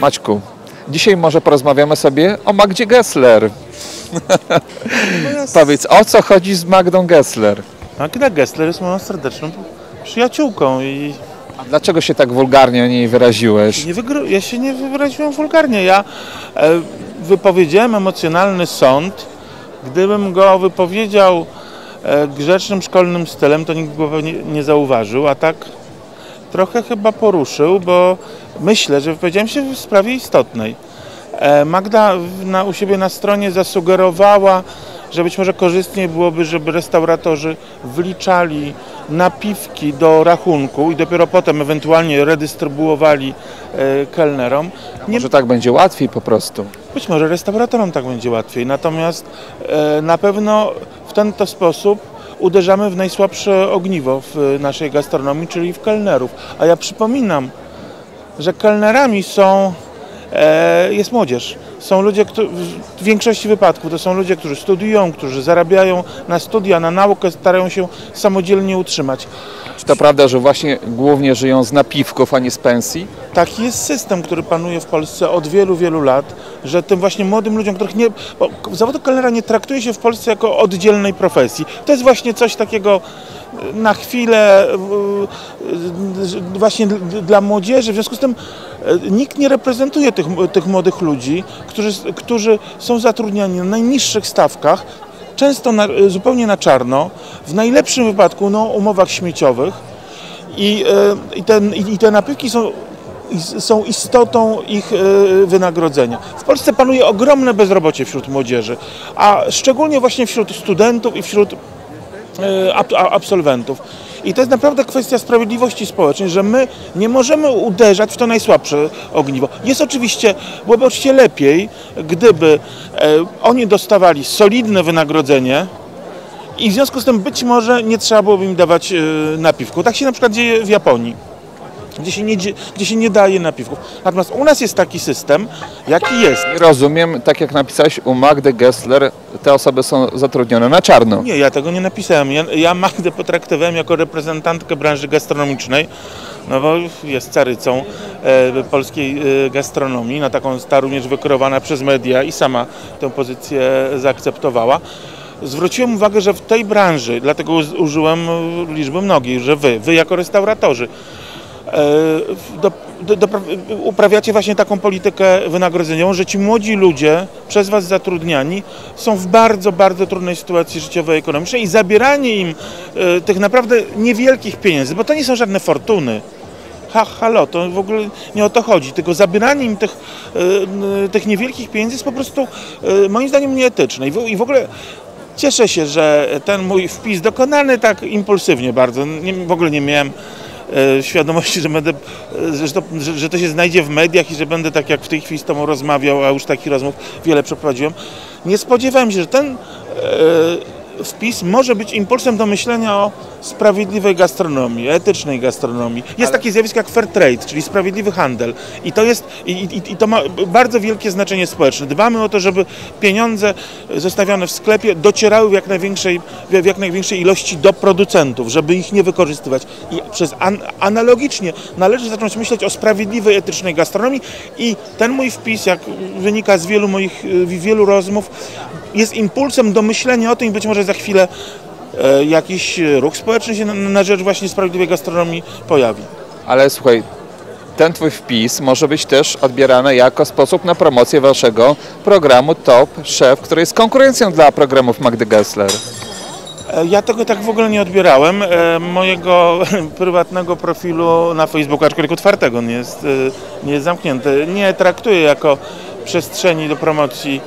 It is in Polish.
Maćku, dzisiaj może porozmawiamy sobie o Magdzie Gessler. Powiedz, o co chodzi z Magdą Gessler? Magda Gessler jest moją serdeczną przyjaciółką i A dlaczego się tak wulgarnie o niej wyraziłeś? nie wygr- ja się nie wyraziłem wulgarnie. Ja e, wypowiedziałem emocjonalny sąd. Gdybym go wypowiedział e, grzecznym szkolnym stylem, to nikt go pewnie nie zauważył, a tak trochę chyba poruszył, bo myślę, że wypowiedziałem się w sprawie istotnej. E, Magda na, u siebie na stronie zasugerowała, że być może korzystniej byłoby, żeby restauratorzy wliczali napiwki do rachunku i dopiero potem ewentualnie redystrybuowali e, kelnerom. Nie, Może tak będzie łatwiej po prostu. być może restauratorom tak będzie łatwiej, natomiast e, na pewno w ten to sposób uderzamy w najsłabsze ogniwo w naszej gastronomii, czyli w kelnerów. A ja przypominam, że kelnerami są, e, jest młodzież. Są ludzie, w większości wypadków to są ludzie, którzy studiują, którzy zarabiają na studia, na naukę, starają się samodzielnie utrzymać. Czy to prawda, że właśnie głównie żyją z napiwków, a nie z pensji? Taki jest system, który panuje w Polsce od wielu, wielu lat, że tym właśnie młodym ludziom, których nie. Bo zawodu kelnera nie traktuje się w Polsce jako oddzielnej profesji. To jest właśnie coś takiego e, na chwilę e, e, właśnie dla młodzieży. W związku z tym nikt nie reprezentuje tych, tych młodych ludzi, którzy, którzy są zatrudniani na najniższych stawkach, często na, zupełnie na czarno, w najlepszym wypadku na umowach śmieciowych. I, i, i, te napiwki są, są istotą ich e, wynagrodzenia. W Polsce panuje ogromne bezrobocie wśród młodzieży, a szczególnie właśnie wśród studentów i wśród e, absolwentów. I to jest naprawdę kwestia sprawiedliwości społecznej, że my nie możemy uderzać w to najsłabsze ogniwo. Jest oczywiście, byłoby oczywiście lepiej, gdyby e, oni dostawali solidne wynagrodzenie, i w związku z tym być może nie trzeba byłoby im dawać napiwku. Tak się na przykład dzieje w Japonii, gdzie się, nie, dzie- gdzie się nie daje napiwków. Natomiast u nas jest taki system, jaki jest. Rozumiem, tak jak napisałeś, u Magdy Gessler te osoby są zatrudnione na czarno. Nie, ja tego nie napisałem. Ja, ja Magdę potraktowałem jako reprezentantkę branży gastronomicznej, no bo jest carycą e, polskiej e, gastronomii, na taką ta również wykreowana przez media i sama tę pozycję zaakceptowała. Zwróciłem uwagę, że w tej branży, dlatego użyłem e, liczby mnogiej, że wy, wy jako restauratorzy, do, do, do, uprawiacie właśnie taką politykę wynagrodzeniową, że ci młodzi ludzie, przez was zatrudniani, są w bardzo, bardzo trudnej sytuacji życiowej, ekonomicznej i zabieranie im e, tych naprawdę niewielkich pieniędzy, bo to nie są żadne fortuny. Ha, halo, to w ogóle nie o to chodzi, tylko zabieranie im tych, e, tych niewielkich pieniędzy jest po prostu e, moim zdaniem nieetyczne. I w, i w ogóle cieszę się, że ten mój wpis dokonany tak impulsywnie bardzo, nie, w ogóle nie miałem e, świadomości, że, będę, e, że, to, że, że to się znajdzie w mediach i że będę tak jak w tej chwili z Tobą rozmawiał, a już takich rozmów wiele przeprowadziłem. Nie spodziewałem się, że ten e, wpis może być impulsem do myślenia o sprawiedliwej gastronomii, etycznej gastronomii. Jest takie zjawisko jak fair trade, czyli sprawiedliwy handel. I to jest, i, i, i to ma bardzo wielkie znaczenie społeczne. Dbamy o to, żeby pieniądze zostawione w sklepie docierały w jak największej, w jak największej ilości do producentów, żeby ich nie wykorzystywać. I przez an, analogicznie należy zacząć myśleć o sprawiedliwej, etycznej gastronomii i ten mój wpis, jak wynika z wielu moich, y, wielu rozmów, jest impulsem do myślenia o tym i być może za chwilę jakiś ruch społeczny się na, na rzecz właśnie sprawiedliwej gastronomii pojawi. Ale słuchaj, ten twój wpis może być też odbierany jako sposób na promocję waszego programu Top Chef, który jest konkurencją dla programów Magdy Gessler. E, Ja tego tak w ogóle nie odbierałem. E, Mojego prywatnego profilu na Facebooku, aczkolwiek otwartego, nie jest, e, nie jest zamknięty, nie traktuję jako przestrzeni do promocji